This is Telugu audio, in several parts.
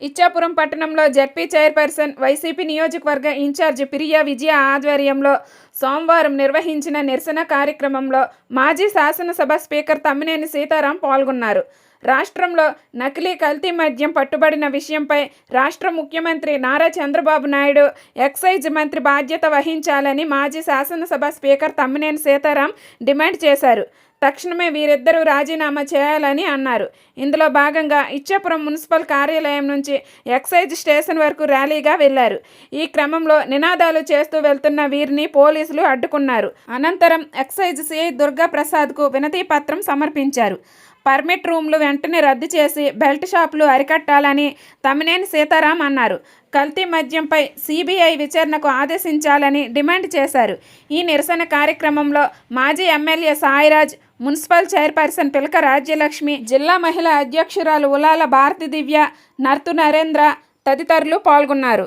ఇచ్చాపురం పట్టణంలో జడ్పీ చైర్పర్సన్ వైసీపీ నియోజకవర్గ ఇన్ఛార్జ్ పిరియా విజయ ఆధ్వర్యంలో సోమవారం నిర్వహించిన నిరసన కార్యక్రమంలో మాజీ శాసనసభ స్పీకర్ తమ్మినేని సీతారాం పాల్గొన్నారు. రాష్ట్రంలో నకిలీ కల్తీ మద్యం పట్టుబడిన విషయంపై రాష్ట్ర ముఖ్యమంత్రి నారా చంద్రబాబు నాయుడు ఎక్సైజ్ మంత్రి బాధ్యత వహించాలని మాజీ శాసనసభ స్పీకర్ తమ్మినేని సీతారాం డిమాండ్ చేశారు. తక్షణమే వీరిద్దరూ రాజీనామా చేయాలని అన్నారు. ఇందులో భాగంగా ఇచ్చాపురం మున్సిపల్ కార్యాలయం నుంచి ఎక్సైజ్ స్టేషన్ వరకు ర్యాలీగా వెళ్ళారు ఈ క్రమంలో నినాదాలు చేస్తూ వెళ్తున్న వీరిని పోలీసులు అడ్డుకున్నారు. అనంతరం ఎక్సైజ్ సిఐ దుర్గా ప్రసాద్కు వినతి పత్రం సమర్పించారు. పర్మిట్ రూమ్లు వెంటనే రద్దు చేసి బెల్ట్ షాపులు అరికట్టాలని తమ్మినేని సీతారాం అన్నారు. కల్తీ మద్యంపై సిబిఐ విచారణకు ఆదేశించాలని డిమాండ్ చేశారు. ఈ నిరసన కార్యక్రమంలో మాజీ ఎమ్మెల్యే సాయిరాజ్ మున్సిపల్ చైర్పర్సన్ పిలక రాజ్యలక్ష్మి జిల్లా మహిళా అధ్యక్షురాలు ఉలాల భారతి దివ్య నర్తు నరేంద్ర తదితరులు పాల్గొన్నారు.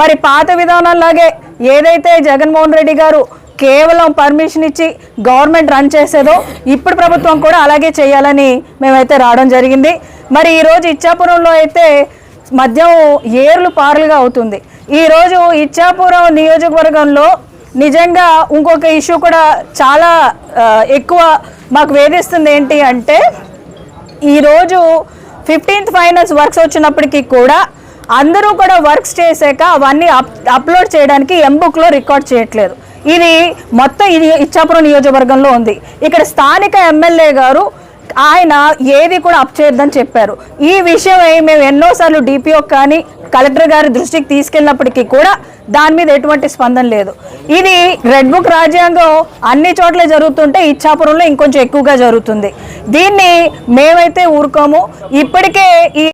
మరి పాత విధానంలాగే ఏదైతే జగన్మోహన్ రెడ్డి గారు కేవలం పర్మిషన్ ఇచ్చి గవర్నమెంట్ రన్ చేసేదో ఇప్పుడు ప్రభుత్వం కూడా అలాగే చేయాలని మేమైతే రావడం జరిగింది. మరి ఈరోజు ఇచ్చాపురంలో అయితే మద్యం ఏర్లు పార్లుగా అవుతుంది. ఈరోజు ఇచ్చాపురం నియోజకవర్గంలో నిజంగా ఇంకొక ఇష్యూ కూడా చాలా ఎక్కువ మాకు వేధిస్తుంది ఏంటి అంటే ఈరోజు ఫిఫ్టీన్త్ ఫైనల్స్ వర్క్స్ వచ్చినప్పటికీ కూడా అందరూ కూడా వర్క్స్ చేశాక అవన్నీ అప్ అప్లోడ్ చేయడానికి ఎంబుక్లో రికార్డ్ చేయట్లేదు. ఇది మొత్తం ఇది ఇచ్చాపురం నియోజకవర్గంలో ఉంది. ఇక్కడ స్థానిక ఎమ్మెల్యే గారు ఆయన ఏది కూడా అప్ చేయొద్దని చెప్పారు. ఈ విషయం మేము ఎన్నోసార్లు డిపిఓ కానీ కలెక్టర్ గారి దృష్టికి తీసుకెళ్ళినప్పటికీ కూడా దాని మీద ఎటువంటి స్పందన లేదు. ఇది రెడ్ బుక్ రాజ్యాంగం అన్ని చోట్ల జరుగుతుంటే ఇచ్చాపురంలో ఇంకొంచెం ఎక్కువగా జరుగుతుంది. దీన్ని మేమైతే ఊరుకోము. ఇప్పటికే ఈ